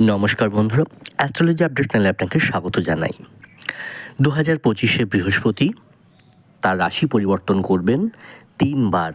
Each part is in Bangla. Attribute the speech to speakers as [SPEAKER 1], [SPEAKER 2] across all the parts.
[SPEAKER 1] নমস্কার বন্ধুরা অ্যাস্ট্রোলজি আপডেট চ্যানেলে আপনাকে স্বাগত জানাই। দু হাজার পঁচিশে বৃহস্পতি, তার রাশি পরিবর্তন করবেন তিনবার।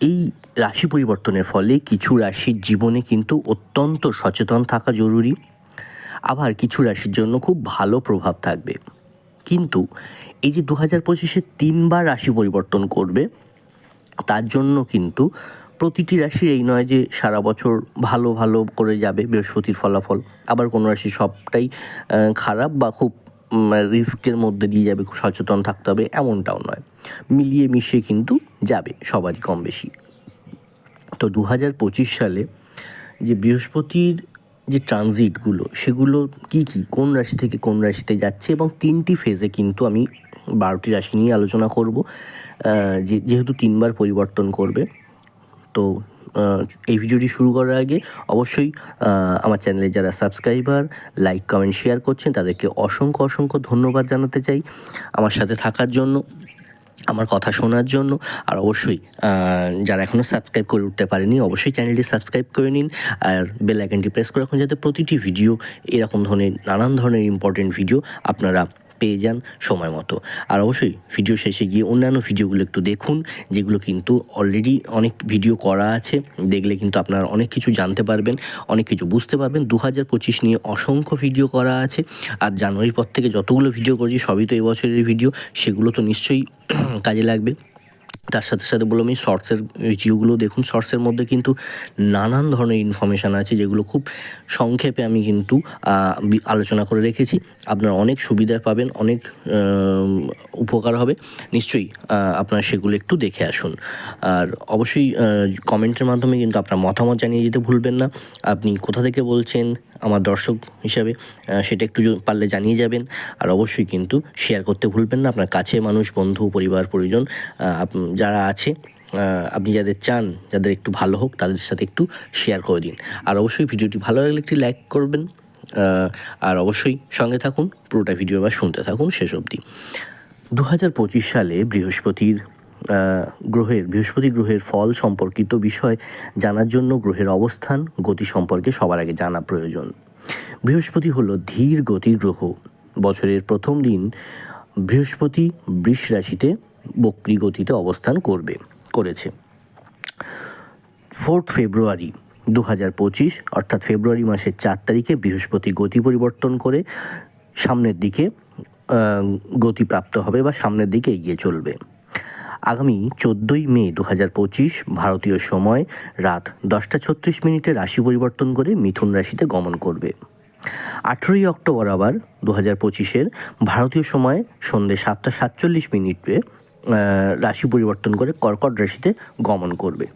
[SPEAKER 1] এই রাশি পরিবর্তনের ফলে কিছু রাশির জীবনে কিন্তু অত্যন্ত সচেতন থাকা জরুরি। আবার কিছু রাশির জন্য খুব ভালো প্রভাব থাকবে। কিন্তু এই যে দু হাজার পঁচিশে তিনবার রাশি পরিবর্তন করবে, তার জন্য কিন্তু প্রতিটি রাশির এই নয় যে সারা বছর ভালো ভালো করে যাবে বৃহস্পতির ফলাফল। আবার কোনো রাশি সবটাই খারাপ বা খুব রিস্কের মধ্যে দিয়ে যাবে, খুব সচেতন থাকতে হবে, এমনটাও নয়। মিলিয়ে মিশিয়ে কিন্তু যাবে সবারই কম বেশি। তো দু হাজার পঁচিশ সালে যে বৃহস্পতির যে ট্রানজিটগুলো, সেগুলো কি কি, কোন রাশি থেকে কোন রাশিতে যাচ্ছে এবং তিনটি ফেজে কিন্তু আমি বারোটি রাশি নিয়ে আলোচনা করব যে, যেহেতু তিনবার পরিবর্তন করবে। তো এই ভিডিওটি শুরু করার আগে অবশ্যই আমার চ্যানেলে যারা সাবস্ক্রাইবার, লাইক, কমেন্ট, শেয়ার করছেন তাদেরকে অসংখ্য অসংখ্য ধন্যবাদ জানাতে চাই। আমার সাথে থাকার জন্য, আমার কথা শোনার জন্য, আর অবশ্যই যারা এখনও সাবস্ক্রাইব করে উঠতে পারেনি, অবশ্যই চ্যানেলটি সাবস্ক্রাইব করে নিন, আর বেল আইকনটি প্রেস করে রাখুন যাতে প্রতিটি ভিডিও এরকম ধরনের, নানান ধরনের ইম্পর্টেন্ট ভিডিও আপনারা পেয়ে যান সময় মতো। আর অবশ্যই ভিডিও শেষে গিয়ে অন্যান্য ভিডিওগুলো একটু দেখুন, যেগুলো কিন্তু অলরেডি অনেক ভিডিও করা আছে। দেখলে কিন্তু আপনারা অনেক কিছু জানতে পারবেন, অনেক কিছু বুঝতে পারবেন। দু হাজার পঁচিশ নিয়ে অসংখ্য ভিডিও করা আছে। আর জানুয়ারির পর থেকে যতগুলো ভিডিও করেছি, সবই তো এবছরের ভিডিও সেগুলো তো নিশ্চয়ই কাজে লাগবে। তার সাথে সাথে বললাম এই শর্টসের ভিডিওগুলো দেখুন শর্টসের মধ্যে কিন্তু নানান ধরনের ইনফরমেশান আছে যেগুলো খুব সংক্ষেপে আমি কিন্তু আলোচনা করে রেখেছি। আপনারা অনেক সুবিধা পাবেন, অনেক উপকার হবে। নিশ্চয়ই আপনারা সেগুলো একটু দেখে আসুন। আর অবশ্যই কমেন্টের মাধ্যমে কিন্তু আপনার মতামত জানিয়ে যেতে ভুলবেন না। আপনি কোথা থেকে বলছেন, আমার দর্শক হিসাবে সেটা একটু পারলে জানিয়ে যাবেন। আর অবশ্যই কিন্তু শেয়ার করতে ভুলবেন না। আপনার কাছে মানুষ, বন্ধু, পরিবার, পরিজন যারা আছে আপনি যাদের চান, যাদের একটু ভালো হোক, তাদের সাথে একটু শেয়ার করে দিন। আর অবশ্যই ভিডিওটি ভালো লাগলে একটি লাইক করবেন আর অবশ্যই সঙ্গে থাকুন, পুরোটা ভিডিও বা শুনতে থাকুন শেষ অবধি। দু হাজার পঁচিশ সালে বৃহস্পতির গ্রহের, বৃহস্পতি গ্রহের ফল সম্পর্কিত বিষয় জানার জন্য গ্রহের অবস্থান, গতি সম্পর্কে সবার আগে জানা প্রয়োজন। বৃহস্পতি হলো ধীর গতির গ্রহ। বছরের প্রথম দিন বৃহস্পতি বৃষ রাশিতে বক্রী গতিতে অবস্থান করবে করেছে। ফোর্থ ফেব্রুয়ারি দু হাজার পঁচিশ অর্থাৎ ফেব্রুয়ারি মাসের চার তারিখে বৃহস্পতি গতি পরিবর্তন করে সামনের দিকে আহ, গতি প্রাপ্ত হবে বা সামনের দিকে এগিয়ে চলবে। আগামী চোদ্দোই মে দু হাজার পঁচিশ ভারতীয় সময় রাত দশটা ছত্রিশ মিনিটে রাশি পরিবর্তন করে মিথুন রাশিতে গমন করবে। আঠেরোই অক্টোবর আবার দু হাজার পঁচিশের ভারতীয় সময় সন্ধ্যে সাতটা সাতচল্লিশ মিনিটে রাশি পরিবর্তন করে কর্কট রাশিতে গমন করবে।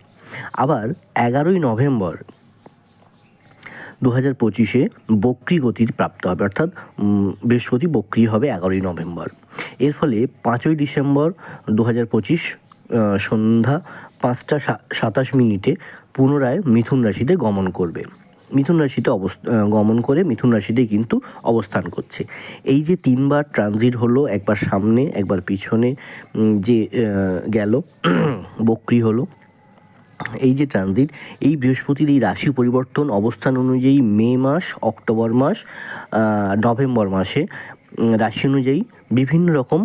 [SPEAKER 1] আবার এগারোই নভেম্বর দু হাজার পঁচিশে বক্রি গতির প্রাপ্ত হবে, অর্থাৎ বৃহস্পতি বক্রি হবে এগারোই নভেম্বর। এর ফলে পাঁচই ডিসেম্বর দু হাজার পঁচিশ সন্ধ্যা পাঁচটা সাতাশ মিনিটে পুনরায় মিথুন রাশিতে গমন করবে। মিথুন রাশিতে অবস্থ গমন করে মিথুন রাশিতেই কিন্তু অবস্থান করছে। এই যে তিনবার ট্রানজিট হলো, একবার সামনে, একবার পিছনে যে গেল, বক্রি হলো, এই যে ট্রানজিট এই বৃহস্পতির এই রাশি পরিবর্তন অবস্থান অনুযায়ী মে মাস, অক্টোবর মাস নভেম্বর মাসে রাশি অনুযায়ী বিভিন্ন রকম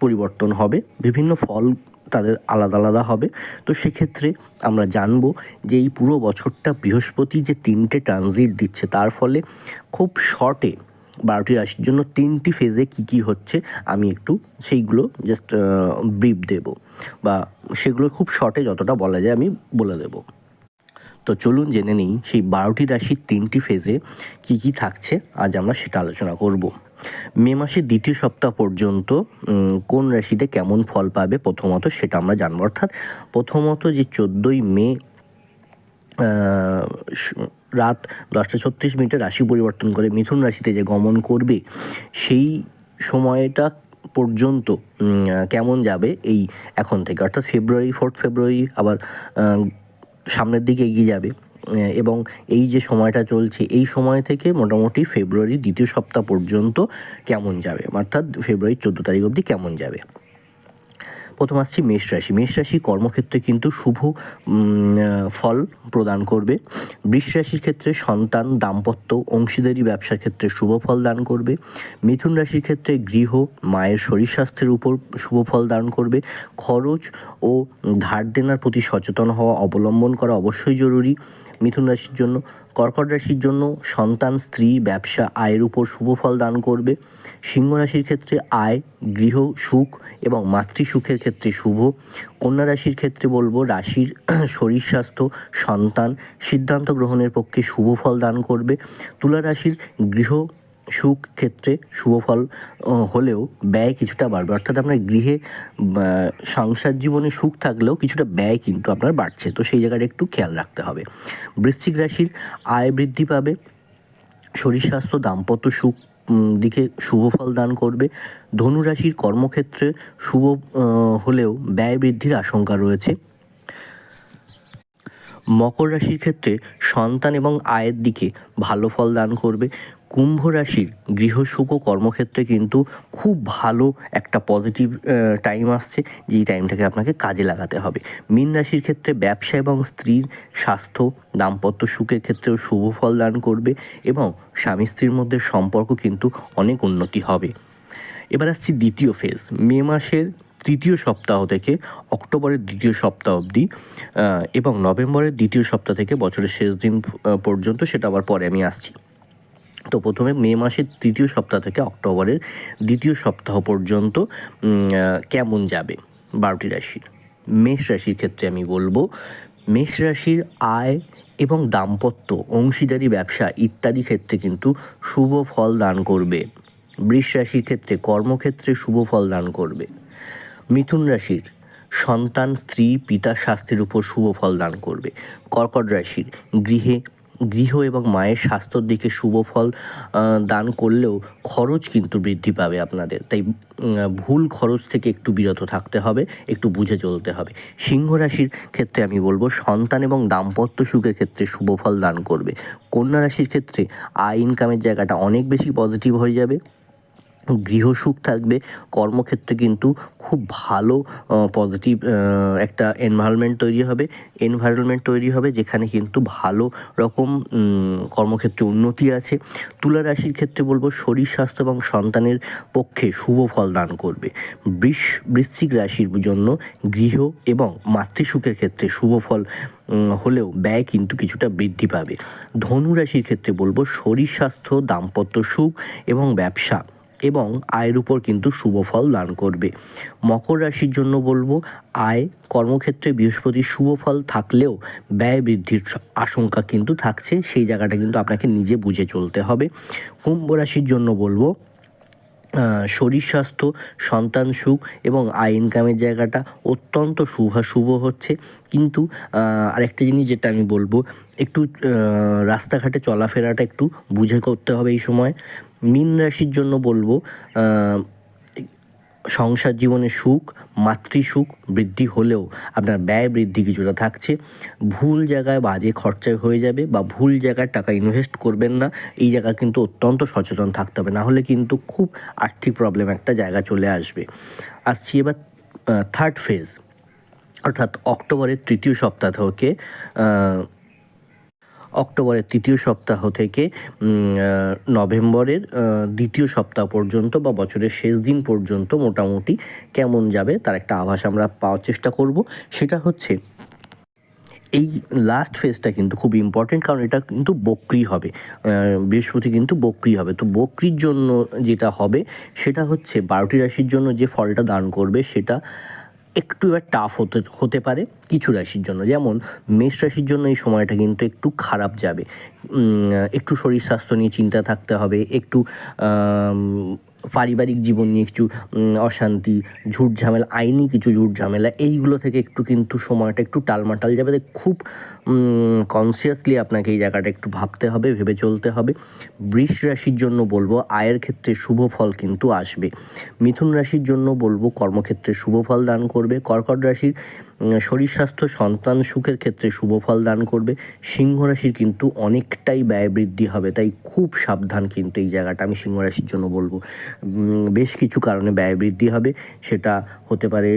[SPEAKER 1] পরিবর্তন হবে, বিভিন্ন ফল তাদের আলাদা আলাদা হবে। তো সেক্ষেত্রে আমরা জানব যে এই পুরো বছরটা বৃহস্পতি যে তিনটে ট্রানজিট দিচ্ছে, তার ফলে খুব শর্টে বারোটি রাশির জন্য তিনটি ফেজে কি কি হচ্ছে, আমি একটু সেইগুলো জাস্ট ব্রিফ দেব। বা সেগুলো খুব শর্টে যতটা বলা যায় আমি বলে দেব। তো চলুন জেনে নিই, সেই বারোটি রাশির তিনটি ফেজে কি কি থাকছে, আজ আমরা সেটা আলোচনা করব। মে মাসের দ্বিতীয় সপ্তাহ পর্যন্ত কোন রাশিতে কেমন ফল পাবে প্রথমত সেটা আমরা জানব। অর্থাৎ প্রথমত যে চোদ্দোই মে রাত দশটা ছত্রিশ মিনিটে রাশি পরিবর্তন করে মিথুন রাশিতে যে গমন করবে, সেই সময়টা পর্যন্ত কেমন যাবে এই এখন থেকে। অর্থাৎ ফেব্রুয়ারি, ফোর্থ ফেব্রুয়ারি আবার সামনের দিকে এগিয়ে যাবে। এবং এই যে সময়টা চলছে, এই সময় থেকে মোটামুটি ফেব্রুয়ারি দ্বিতীয় সপ্তাহ পর্যন্ত কেমন যাবে? অর্থাৎ ফেব্রুয়ারি চোদ্দ তারিখ অবধি কেমন যাবে? প্রথম আসছি মেষ রাশি। মেষ রাশি কর্মক্ষেত্রে কিন্তু শুভ ফল প্রদান করবে। বৃষ রাশির ক্ষেত্রে সন্তান, দাম্পত্য, অংশীদারি ব্যবসার ক্ষেত্রে শুভ ফল দান করবে। মিথুন রাশির ক্ষেত্রে গৃহ, মায়ের শরীর স্বাস্থ্যের উপর শুভ ফল দান করবে। খরচ ও ধার দেনার প্রতি সচেতন হওয়া অবলম্বন করা অবশ্যই জরুরি। মিথুন রাশির জন্য, কর্কট রাশির জন্য সন্তান, স্ত্রী, ব্যবসা, আয়ের উপর শুভ ফল দান করবে। সিংহ রাশির ক্ষেত্রে আয়, গৃহ, সুখ এবং মাতৃসুখের ক্ষেত্রে শুভ। কন্যা রাশির ক্ষেত্রে বলব, রাশির শরীর স্বাস্থ্য, সন্তান সিদ্ধান্ত গ্রহণের পক্ষে শুভ ফল দান করবে। তুলা রাশির গৃহ সুখ ক্ষেত্রে শুভ ফল হলেও ব্যয় কিছুটা বাড়বে। অর্থাৎ আপনার গৃহে সংসার জীবনে সুখ থাকলেও কিছুটা ব্যয় কিন্তু আপনার বাড়ছে। তো সেই জায়গাটা একটু খেয়াল রাখতে হবে। বৃশ্চিক রাশির আয় বৃদ্ধি পাবে। শরীর স্বাস্থ্য, দাম্পত্য সুখ দিকে শুভ ফল দান করবে। ধনু রাশির কর্মক্ষেত্রে শুভ হলেও ব্যয় বৃদ্ধির আশঙ্কা রয়েছে। মকর রাশির ক্ষেত্রে সন্তান এবং আয়ের দিকে ভালো ফল দান করবে। কুম্ভ রাশির গৃহসুখ কর্মক্ষেত্রে কিন্তু খুব ভালো একটা পজিটিভ টাইম আসছে, যেই টাইমটাকে আপনাকে কাজে লাগাতে হবে। মীন রাশির ক্ষেত্রে ব্যবসা এবং স্ত্রীর স্বাস্থ্য, দাম্পত্য সুখের ক্ষেত্রেও শুভ ফল দান করবে এবং স্বামী স্ত্রীর মধ্যে সম্পর্ক কিন্তু অনেক উন্নতি হবে। এবার আসছি দ্বিতীয় ফেজ মে মাসের তৃতীয় সপ্তাহ থেকে অক্টোবরের দ্বিতীয় সপ্তাহ অবধি এবং নভেম্বরের দ্বিতীয় সপ্তাহ থেকে বছরের শেষ দিন পর্যন্ত, সেটা আবার পরে আমি আসছি। তো প্রথমে মে মাসের তৃতীয় সপ্তাহ থেকে অক্টোবরের দ্বিতীয় সপ্তাহ পর্যন্ত কেমন যাবে বারোটি রাশির মেষ রাশির ক্ষেত্রে আমি বলব, মেষ রাশির আয় এবং দাম্পত্য, অংশীদারি, ব্যবসা ইত্যাদি ক্ষেত্রে কিন্তু শুভ ফল দান করবে। বৃষ রাশির ক্ষেত্রে কর্মক্ষেত্রে শুভ ফল দান করবে। মিথুন রাশির সন্তান, স্ত্রী, পিতা, স্বাস্থ্যের উপর শুভ ফল দান করবে। কর্কট রাশির গৃহে গৃহ এবং মায়ের স্বাস্থ্যর দিকে শুভ ফল দান করলেও খরচ কিন্তু বৃদ্ধি পাবে আপনাদের। তাই ভুল খরচ থেকে একটু বিরত থাকতে হবে, একটু বুঝে চলতে হবে। সিংহ রাশির ক্ষেত্রে আমি বলব, সন্তান এবং দাম্পত্য সুখের ক্ষেত্রে শুভ ফল দান করবে। কন্যা রাশির ক্ষেত্রে আয় ইনকামের জায়গাটা অনেক বেশি পজিটিভ হয়ে যাবে। গৃহসুখ থাকবে, কর্মক্ষেত্রে কিন্তু খুব ভালো পজিটিভ একটা এনভায়রনমেন্ট তৈরি হবে এনভায়রনমেন্ট তৈরি হবে যেখানে কিন্তু ভালো রকম কর্মক্ষেত্রে উন্নতি আছে। তুলা রাশির ক্ষেত্রে বলব শরীর, স্বাস্থ্য এবং সন্তানের পক্ষে শুভ ফল দান করবে। বৃষ, বৃশ্চিক রাশির জন্য গৃহ এবং মাতৃসুখের ক্ষেত্রে শুভ ফল হলেও ব্যয় কিন্তু কিছুটা বৃদ্ধি পাবে। ধনু রাশির ক্ষেত্রে বলব শরীর, স্বাস্থ্য, দাম্পত্য সুখ এবং ব্যবসা এবং আয়ের উপর কিন্তু শুভ ফল দান করবে। মকর রাশির জন্য বলব, আয় কর্মক্ষেত্রে বৃহস্পতির শুভ ফল থাকলেও ব্যয় বৃদ্ধির আশঙ্কা কিন্তু থাকছে, সেই জায়গাটা কিন্তু আপনাকে নিজে বুঝে চলতে হবে। কুম্ভ রাশির জন্য বলব শরীর স্বাস্থ্য, সন্তান সুখ এবং আয় ইনকামের জায়গাটা অত্যন্ত শুভাশুভ হচ্ছে। কিন্তু আরেকটা জিনিস যেটা আমি বলব, একটু রাস্তাঘাটে চলাফেরাটা একটু বুঝে করতে হবে এই সময়। মীন রাশির জন্য বলব সংসার জীবনে সুখ মাতৃসুখ বৃদ্ধি হলেও আপনার ব্যয় বৃদ্ধি কিছুটা থাকছে। ভুল জায়গায় বাজে খরচায় হয়ে যাবে বা ভুল জায়গায় টাকা ইনভেস্ট করবেন না, এই জায়গায় কিন্তু অত্যন্ত সচেতন থাকতে হবে। না হলে কিন্তু খুব আর্থিক প্রবলেম একটা জায়গা চলে আসবে। আসছি এবার থার্ড ফেজ অর্থাৎ অক্টোবরের তৃতীয় সপ্তাহ থেকে অক্টোবরের তৃতীয় সপ্তাহ থেকে নভেম্বরের দ্বিতীয় সপ্তাহ পর্যন্ত বা বছরের শেষ দিন পর্যন্ত মোটামুটি কেমন যাবে তার একটা আভাস আমরা পাওয়ার চেষ্টা করব। সেটা হচ্ছে, এই লাস্ট ফেজটা কিন্তু খুব ইম্পর্টেন্ট কারণ এটা কিন্তু বক্রি হবে বৃহস্পতি কিন্তু বক্রি হবে। তো বক্রির জন্য যেটা হবে, সেটা হচ্ছে বারোটি রাশির জন্য যে ফলটা দান করবে সেটা একটু এবার টাফ হতে হতে পারে কিছু রাশির জন্য। যেমন মেষ রাশির জন্য এই সময়টা কিন্তু একটু খারাপ যাবে। একটু শরীর স্বাস্থ্য নিয়ে চিন্তা থাকতে হবে, একটু পারিবারিক জীবন নিয়ে কিছু অশান্তি ঝুট ঝামেলা আইনি কিছু ঝুট ঝামেলা এইগুলো থেকে একটু কিন্তু সময়টা একটু টালমাটাল যাবে। খুব কনসিয়াসলি আপনাকে এই জায়গাটা একটু ভাবতে হবে, ভেবে চলতে হবে। বৃষ রাশির জন্য বলব, আয়ের ক্ষেত্রে শুভ ফল কিন্তু আসবে। মিথুন রাশির জন্য বলব, কর্মক্ষেত্রে শুভ ফল দান করবে। কর্কট রাশির শরীর স্বাস্থ্য, সন্তান সুখের ক্ষেত্রে শুভ ফল দান করবে। সিংহ রাশির কিন্তু অনেকটাই ব্যয় বৃদ্ধি হবে, তাই খুব সাবধান কিন্তু এই জায়গাটা আমি সিংহ রাশির জন্য বলব। বেশ কিছু কারণে ব্যয় বৃদ্ধি হবে, সেটা হতে পারে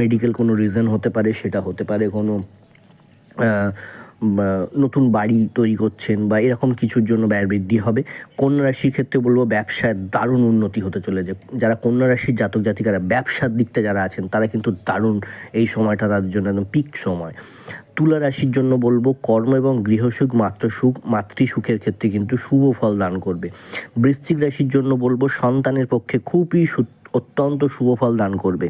[SPEAKER 1] মেডিকেল কোনো রিজন হতে পারে, সেটা হতে পারে কোনো নতুন বাড়ি তৈরি করছেন বা এরকম কিছুর জন্য ব্যয় বৃদ্ধি হবে, কন্যা রাশির ক্ষেত্রে বলব ব্যবসায় দারুণ উন্নতি হতে চলেছে। যারা কন্যা রাশির জাতক জাতিকারা ব্যবসার দিকটা যারা আছেন, তারা কিন্তু দারুণ এই সময়টা তাদের জন্য একদম পিক সময়। তুলা রাশির জন্য বলব কর্ম এবং গৃহসুখ মাতৃসুখ মাতৃসুখের ক্ষেত্রে কিন্তু শুভ ফল দান করবে। বৃশ্চিক রাশির জন্য বলব সন্তানের পক্ষে খুবই অত্যন্ত শুভ ফল দান করবে।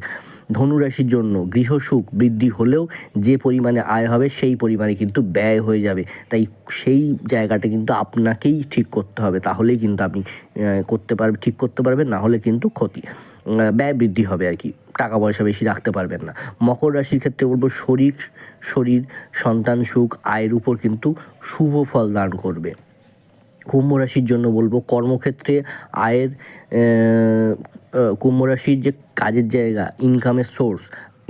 [SPEAKER 1] ধনুরাশির জন্য গৃহসুখ বৃদ্ধি হলেও যে পরিমাণে আয় হবে সেই পরিমাণে কিন্তু ব্যয় হয়ে যাবে। তাই সেই জায়গাটা কিন্তু আপনাকেই ঠিক করতে হবে। তাহলেই কিন্তু আপনি করতে পারবে ঠিক করতে পারবেন, না হলে কিন্তু ক্ষতি। ব্যয় বৃদ্ধি হবে আর কি। টাকা পয়সা বেশি রাখতে পারবেন না। মকর রাশির ক্ষেত্রে বলব শরীর শরীর, সন্তান সুখ, আয়ের উপর কিন্তু শুভ ফল দান করবে। কুম্ভ রাশির জন্য বলব। কর্মক্ষেত্রে আয়ের কুম্ভ রাশির যে কাজের জায়গা ইনকামের সোর্স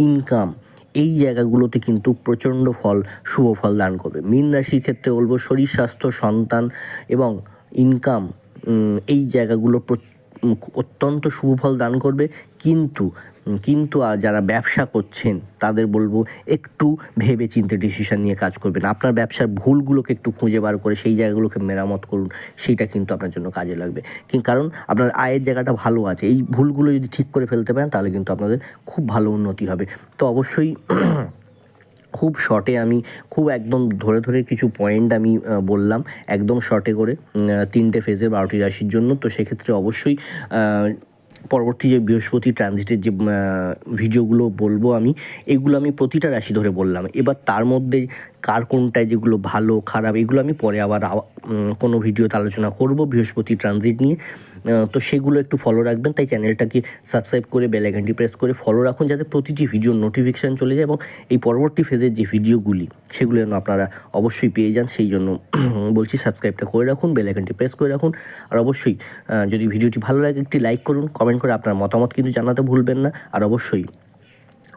[SPEAKER 1] ইনকাম এই জায়গাগুলোতে কিন্তু প্রচণ্ড ফল, শুভ ফল দান করবে। মীন রাশির ক্ষেত্রে বলব শরীর, স্বাস্থ্য, সন্তান এবং ইনকাম এই জায়গাগুলো অত্যন্ত শুভ ফল দান করবে। কিন্তু কিন্তু যারা ব্যবসা করছেন, তাদের বলব একটু ভেবে চিন্তে ডিসিশন নিয়ে কাজ করবেন। আপনার ব্যবসার ভুলগুলোকে একটু খুঁজে বার করে সেই জায়গাগুলোকে মেরামত করুন সেইটা কিন্তু আপনার জন্য কাজে লাগবে। কারণ আপনার আয়ের জায়গাটা ভালো আছে। এই ভুলগুলো যদি ঠিক করে ফেলতে পারেন, তাহলে কিন্তু আপনাদের খুব ভালো উন্নতি হবে। তো অবশ্যই খুব শর্টে আমি খুব একদম ধরে ধরে কিছু পয়েন্ট আমি বললাম একদম শর্টে করে তিনটে ফেজের বারোটি রাশির জন্য। তো সেক্ষেত্রে অবশ্যই পরবর্তী যে বৃহস্পতি ট্রানজিটের যে ভিডিওগুলো বলব আমি, এগুলো আমি প্রতিটা রাশি ধরে বললাম। এবার তার মধ্যে কার কোনটায় যেগুলো ভালো, খারাপ, এগুলো আমি পরে আবার কোনো ভিডিওতে আলোচনা করব বৃহস্পতি ট্রানজিট নিয়ে। তো সেগুলো একটু ফলো রাখবেন। তাই চ্যানেলটাকে সাবস্ক্রাইব করে বেল আইকনটি প্রেস করে ফলো রাখুন, যাতে প্রতিটি ভিডিওর নোটিফিকেশান চলে যায় এবং এই পরবর্তী ফেজের যে ভিডিওগুলি সেগুলো যেন আপনারা অবশ্যই পেয়ে যান। সেই জন্য বলছি সাবস্ক্রাইবটা করে রাখুন বেল আইকনটি প্রেস করে রাখুন। আর অবশ্যই যদি ভিডিওটি ভালো লাগে, একটি লাইক করুন কমেন্ট করে আপনার মতামত কিন্তু জানাতে ভুলবেন না। আর অবশ্যই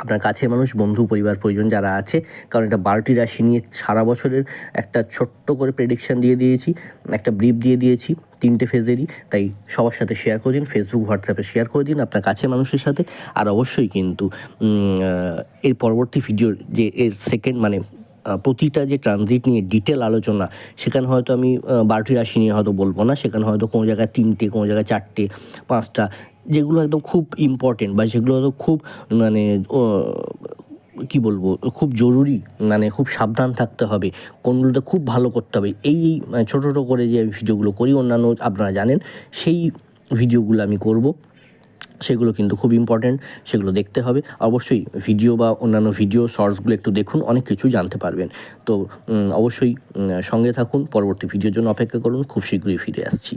[SPEAKER 1] আপনার কাছের মানুষ, বন্ধু, পরিবার প্রয়োজন যারা আছে, কারণ এটা বারোটি রাশি নিয়ে সারা বছরের একটা ছোট্ট করে প্রেডিকশান দিয়ে দিয়েছি, একটা ব্রিফ দিয়ে দিয়েছি, তিনটে ফেজেরই তাই সবার সাথে শেয়ার করে দিন ফেসবুক হোয়াটসঅ্যাপে শেয়ার করে দিন আপনার কাছের মানুষের সাথে। আর অবশ্যই কিন্তু এর পরবর্তী ভিডিওর যে এর সেকেন্ড মানে প্রতিটা যে ট্রানজিট নিয়ে ডিটেল আলোচনা, সেখানে হয়তো আমি বারোটি রাশি নিয়ে হয়তো বলব না। সেখানে হয়তো কোনো জায়গায় তিনটে, কোনো জায়গায় চারটে, পাঁচটা যেগুলো একদম খুব ইম্পর্টেন্ট বা যেগুলো হয়তো খুব মানে কি বলব, খুব জরুরি মানে খুব সাবধান থাকতে হবে, কোনগুলোতে খুব ভালো করতে হবে। এই এই মানে ছোটো ছোটো করে যে ভিডিওগুলো করি, অন্যান্য আপনারা জানেন, সেই ভিডিওগুলো আমি করব। সেগুলো কিন্তু খুব ইম্পর্ট্যান্ট সেগুলো দেখতে হবে। অবশ্যই ভিডিও বা অন্যান্য ভিডিও শর্টসগুলো একটু দেখুন, অনেক কিছু জানতে পারবেন। তো অবশ্যই সঙ্গে থাকুন, পরবর্তী ভিডিওর জন্য অপেক্ষা করুন, খুব শীঘ্রই ফিরে আসছি।